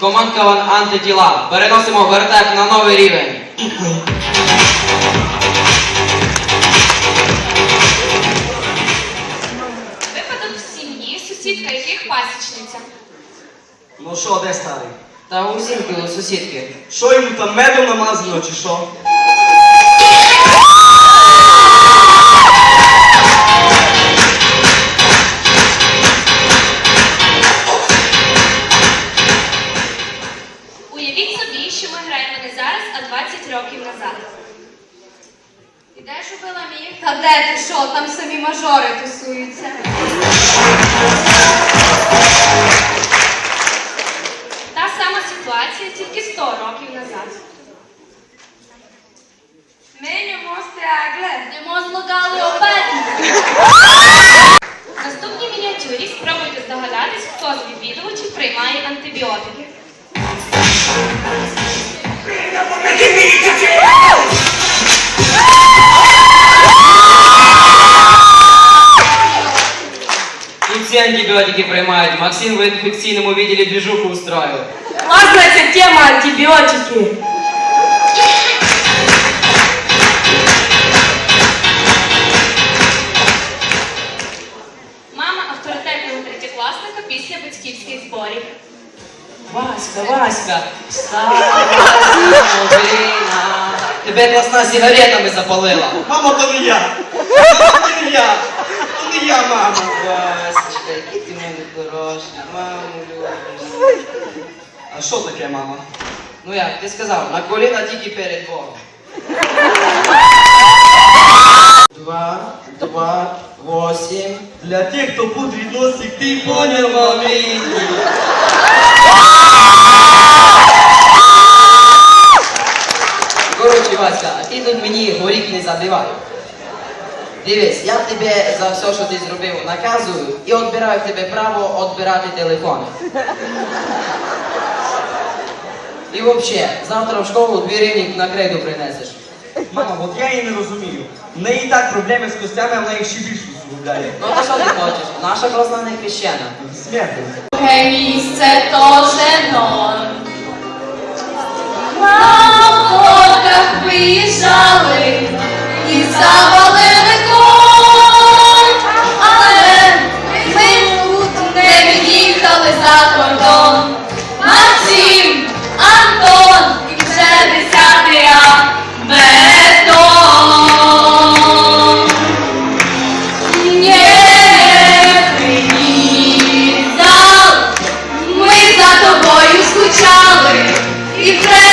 Командка вон антитіла. Переносимо вертеп на новий рівень. Випадок в сім'ї, сусідка яких пасічниця. Ну що, де старий? Та у сімки, у сусідки. Що йому там медом намазано чи що? Років назад. І де ж убила мій? Та де ти що? Там самі мажори тусуються. Та сама ситуація, тільки 100 років назад. Ми не мостягле, не злогали опеті. В наступній мініатюрі спробуйте здогадатись, хто з відвідувачів приймає антибіотики. Тут всі антибіотики приймають. Максим в інфекційному відділі двіжуху устроїв. Классная эта тема антибиотики. Мама авторитетного третєкласника після батьківських зборів. Васька, Васька, встань, Вина. Тебе класна сигаретами запалила. Мамо, то не я! То не я! То не я, мамо! Васечка, який ти в мене хороший, маму любиш. А що таке, мама? Ну як, ти сказав, на коліна тільки перед Богом. Два, два, восемь. Для тих, хто буде відносить, ти Понял, поняв, мамі. Коротше, Васька, а ти тут мені горіх не забивай. Дивись, я тебе за все, що ти зробив, наказую і відбираю в тебе право відбирати телефони. І взагалі, завтра в школу дві гривні на кредо принесеш. Мама, от я її не розумію. В неї і так проблеми з костями, а вона їх ще більше зробляє. Ну то що ти хочеш? Наша класна не хрещена. Смерти. Друге місце тоже норм. На фотках виїжджали і завали Amen.